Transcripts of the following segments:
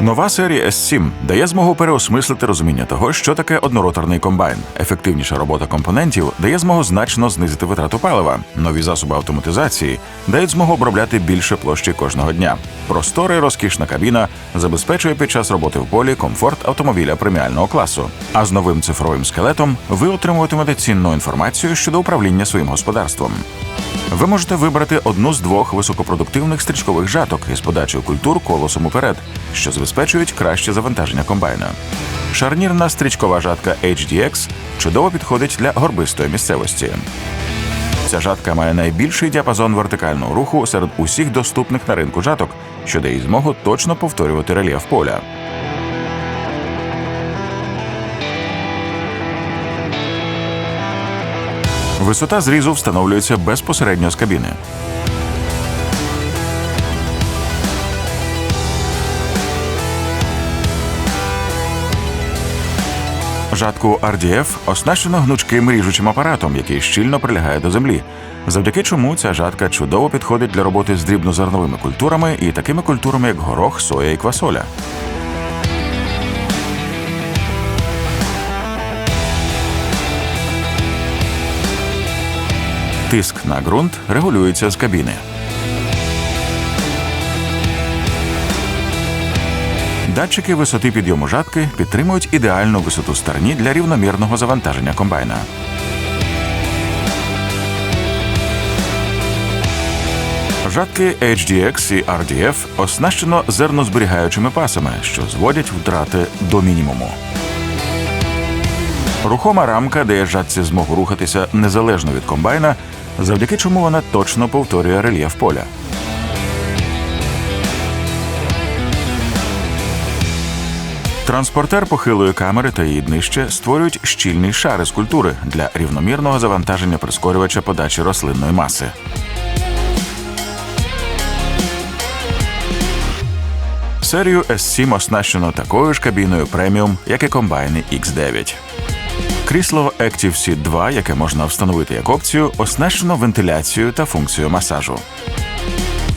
Нова серія S7 дає змогу переосмислити розуміння того, що таке однороторний комбайн. Ефективніша робота компонентів дає змогу значно знизити витрату палива. Нові засоби автоматизації дають змогу обробляти більше площі кожного дня. Простора і розкішна кабіна забезпечує під час роботи в полі комфорт автомобіля преміального класу. А з новим цифровим скелетом ви отримуватимете цінну інформацію щодо управління своїм господарством. Ви можете вибрати одну з двох високопродуктивних стрічкових жаток із подачею культур колосом уперед, що забезпечують краще завантаження комбайна. Шарнірна стрічкова жатка HDX чудово підходить для горбистої місцевості. Ця жатка має найбільший діапазон вертикального руху серед усіх доступних на ринку жаток, що дає змогу точно повторювати рельєф поля. Висота зрізу встановлюється безпосередньо з кабіни. Жатку RDF оснащено гнучким ріжучим апаратом, який щільно прилягає до землі, завдяки чому ця жатка чудово підходить для роботи з дрібнозерновими культурами і такими культурами, як горох, соя і квасоля. Тиск на ґрунт регулюється з кабіни. Датчики висоти підйому жатки підтримують ідеальну висоту стерні для рівномірного завантаження комбайна. Жатки HDX і RDF оснащено зернозберігаючими пасами, що зводять втрати до мінімуму. Рухома рамка дає жатці змогу рухатися незалежно від комбайна, завдяки чому вона точно повторює рельєф поля. Транспортер похилої камери та її днище створюють щільний шар із культури для рівномірного завантаження прискорювача подачі рослинної маси. Серію S7 оснащено такою ж кабіною преміум, як і комбайни X9. Крісло Active Seat 2, яке можна встановити як опцію, оснащено вентиляцією та функцією масажу.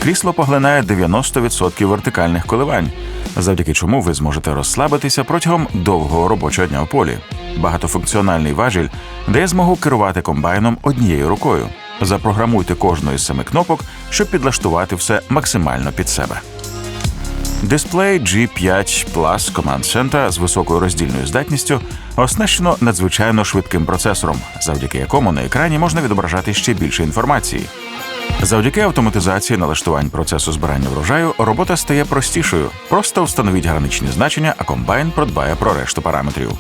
Крісло поглинає 90% вертикальних коливань, завдяки чому ви зможете розслабитися протягом довгого робочого дня в полі. Багатофункціональний важіль дає змогу керувати комбайном однією рукою. Запрограмуйте кожну із семи кнопок, щоб підлаштувати все максимально під себе. Дисплей G5 Plus Command Center з високою роздільною здатністю оснащено надзвичайно швидким процесором, завдяки якому на екрані можна відображати ще більше інформації. Завдяки автоматизації налаштувань процесу збирання врожаю робота стає простішою. Просто встановіть граничні значення, а комбайн продбає про решту параметрів.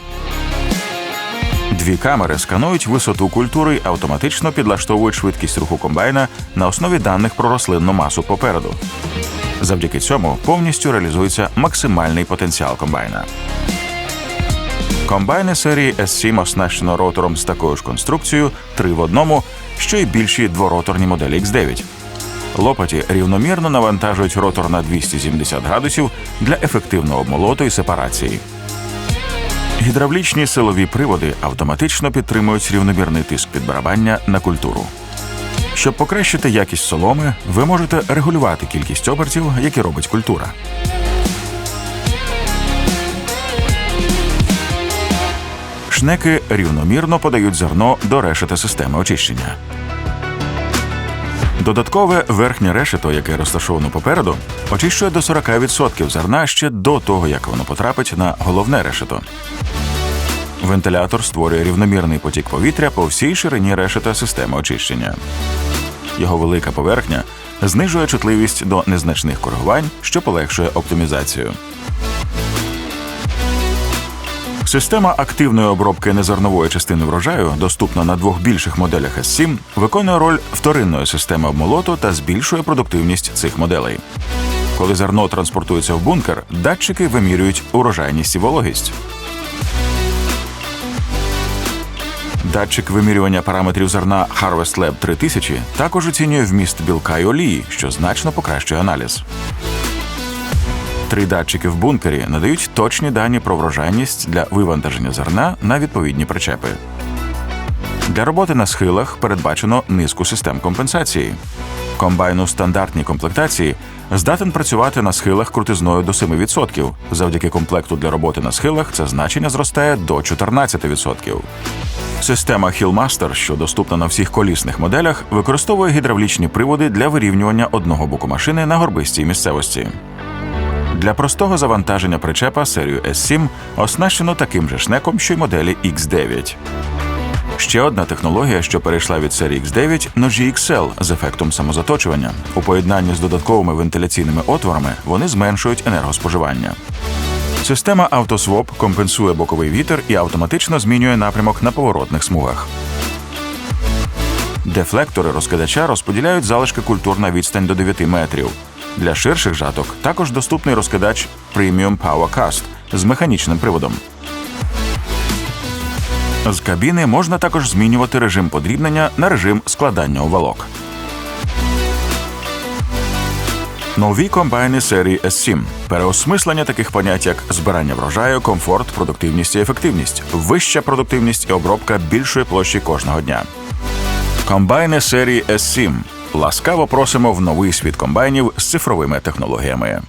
Дві камери сканують висоту культури автоматично підлаштовують швидкість руху комбайна на основі даних про рослинну масу попереду. Завдяки цьому повністю реалізується максимальний потенціал комбайна. Комбайни серії S7 оснащено ротором з такою ж конструкцією 3 в одному, що й більші двороторні моделі X9. Лопаті рівномірно навантажують ротор на 270 градусів для ефективного обмолоту і сепарації. Гідравлічні силові приводи автоматично підтримують рівномірний тиск підбарабання на культуру. Щоб покращити якість соломи, ви можете регулювати кількість обертів, які робить культура. Шнеки рівномірно подають зерно до решета системи очищення. Додаткове верхнє решето, яке розташовано попереду, очищує до 40% зерна ще до того, як воно потрапить на головне решето. Вентилятор створює рівномірний потік повітря по всій ширині решета системи очищення. Його велика поверхня знижує чутливість до незначних коригувань, що полегшує оптимізацію. Система активної обробки незернової частини врожаю, доступна на двох більших моделях S7, виконує роль вторинної системи обмолоту та збільшує продуктивність цих моделей. Коли зерно транспортується в бункер, датчики вимірюють урожайність і вологість. Датчик вимірювання параметрів зерна Harvest Lab 3000 також оцінює вміст білка й олії, що значно покращує аналіз. Три датчики в бункері надають точні дані про врожайність для вивантаження зерна на відповідні причепи. Для роботи на схилах передбачено низку систем компенсації. Комбайн у стандартній комплектації здатен працювати на схилах крутизною до 7%. Завдяки комплекту для роботи на схилах це значення зростає до 14%. Система Hillmaster, що доступна на всіх колісних моделях, використовує гідравлічні приводи для вирівнювання одного боку машини на горбистій місцевості. Для простого завантаження причепа серію S7 оснащено таким же шнеком, що й моделі X9. Ще одна технологія, що перейшла від серії X9 – ножі XL з ефектом самозаточування. У поєднанні з додатковими вентиляційними отворами вони зменшують енергоспоживання. Система AutoSwap компенсує боковий вітер і автоматично змінює напрямок на поворотних смугах. Дефлектори розкидача розподіляють залишки культур на відстань до 9 метрів. Для ширших жаток також доступний розкидач Premium Power Cast з механічним приводом. З кабіни можна також змінювати режим подрібнення на режим складання увалок. Нові комбайни серії S7. Переосмислення таких понять, як збирання врожаю, комфорт, продуктивність і ефективність, вища продуктивність і обробка більшої площі кожного дня. Комбайни серії S7. Ласкаво просимо в новий світ комбайнів з цифровими технологіями.